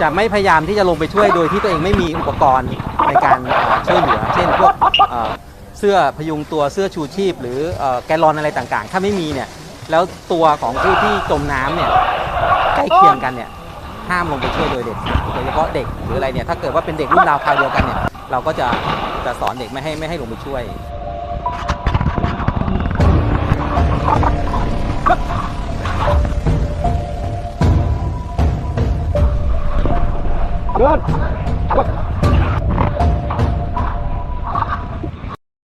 จะไม่พยายามที่จะลงไปช่วยโดยที่ตัวเองไม่มีอุปกรณ์ในการช่วยเหลือ เช่นพวกเสื้อพยุงตัวเสื้อชูชีพ หรือเอ่อแกลลอนอะไรต่างๆ ถ้าไม่มีเนี่ยแล้วตัวของผู้ที่จมน้ำเนี่ยใกล้เคียงกันเนี่ยห้ามลงไปช่วยโดยเด็ดขาดโดยเฉพาะเด็กหรืออะไรเนี่ยถ้าเกิดว่าเป็นเด็กรุ่นราวคราวเดียวกันเนี่ยเราก็จะจะสอนเด็กไม่ให้ไม่ให้ลงไปช่วย เดิน